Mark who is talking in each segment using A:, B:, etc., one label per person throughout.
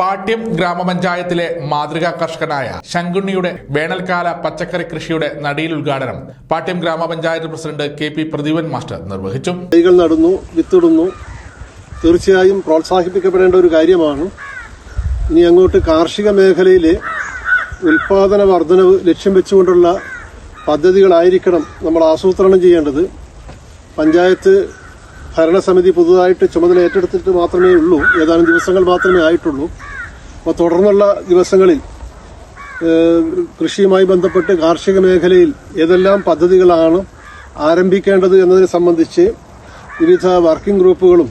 A: പാട്യം ഗ്രാമപഞ്ചായത്തിലെ മാതൃകാ കർഷകനായ ശങ്കുണ്ണിയുടെ വേനൽക്കാല പച്ചക്കറി കൃഷിയുടെ നടിയിൽ ഉദ്ഘാടനം പാട്യം ഗ്രാമപഞ്ചായത്ത് president K P Pradeepan master നിർവഹിച്ചു.
B: തൈകൾ നടുന്നു വിത്തിടുന്നു. തീർച്ചയായും പ്രോത്സാഹിപ്പിക്കപ്പെടേണ്ട ഒരു കാര്യമാണ്. ഇനി അങ്ങോട്ട് കാർഷിക മേഖലയിലെ ഉൽപാദന വർധനവ് ലക്ഷ്യം വെച്ചുകൊണ്ടുള്ള പദ്ധതികളായിരിക്കണം നമ്മൾ ആസൂത്രണം ചെയ്യേണ്ടത്. പഞ്ചായത്ത് ഭരണസമിതി പുതുതായിട്ട് ചുമതല ഏറ്റെടുത്തിട്ട് മാത്രമേ ഉള്ളൂ. ഏതാനും ദിവസങ്ങൾ മാത്രമേ ആയിട്ടുള്ളൂ. അപ്പോൾ തുടർന്നുള്ള ദിവസങ്ങളിൽ കൃഷിയുമായി ബന്ധപ്പെട്ട് കാർഷിക മേഖലയിൽ ഏതെല്ലാം പദ്ധതികളാണ് ആരംഭിക്കേണ്ടത് എന്നതിനെ സംബന്ധിച്ച് വിവിധ വർക്കിംഗ് ഗ്രൂപ്പുകളും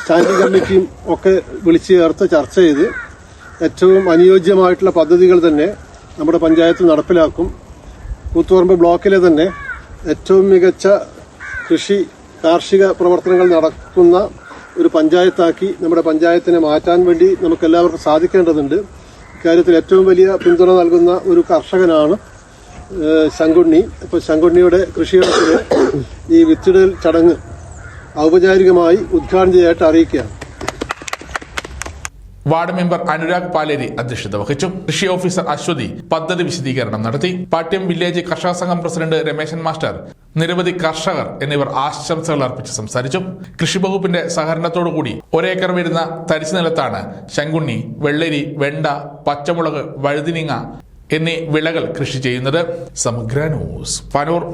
B: സ്റ്റാൻഡിംഗ് കമ്മിറ്റിയും ഒക്കെ വിളിച്ചു ചേർത്ത് ചർച്ച ചെയ്ത് ഏറ്റവും അനുയോജ്യമായിട്ടുള്ള പദ്ധതികൾ തന്നെ നമ്മുടെ പഞ്ചായത്ത് നടപ്പിലാക്കും. കൂത്തുപറമ്പ് ബ്ലോക്കിലെ തന്നെ ഏറ്റവും മികച്ച കൃഷി കാർഷിക പ്രവർത്തനങ്ങൾ നടക്കുന്ന ഒരു പഞ്ചായത്താക്കി നമ്മുടെ പഞ്ചായത്തിനെ മാറ്റാൻ വേണ്ടി നമുക്ക് എല്ലാവർക്കും സാധിക്കേണ്ടതുണ്ട്. ഇക്കാര്യത്തിൽ ഏറ്റവും വലിയ പിന്തുണ നൽകുന്ന ഒരു കർഷകനാണ് ശങ്കുണ്ണി. അപ്പോൾ ശങ്കുണ്ണിയുടെ കൃഷിയിടത്തിൽ ഈ വിത്തിടൽ ചടങ്ങ് ഔപചാരികമായി ഉദ്ഘാടനം ചെയ്യായിട്ട് അറിയിക്കുകയാണ്.
A: വാർഡ് മെമ്പർ അനുരാഗ് പാലേരി അധ്യക്ഷത വഹിച്ചു. കൃഷി ഓഫീസർ അശ്വതി പദ്ധതി വിശദീകരണം നടത്തി. പാട്ട്യം വില്ലേജ് കർഷക സംഘം പ്രസിഡന്റ് രമേശൻ മാസ്റ്റർ നിരവധി കർഷകർ എന്നിവർ ആശംസകൾ അർപ്പിച്ച് സംസാരിച്ചു. കൃഷി വകുപ്പിന്റെ സഹകരണത്തോടുകൂടി ഒരേക്കർ വരുന്ന തരിശു നിലത്താണ് ശങ്കുണ്ണി വെള്ളരി വെണ്ട പച്ചമുളക് വഴുതിനിങ്ങ എന്നീ വിളകൾ കൃഷി ചെയ്യുന്നത്. സമഗ്ര ന്യൂസ് പനൂർ.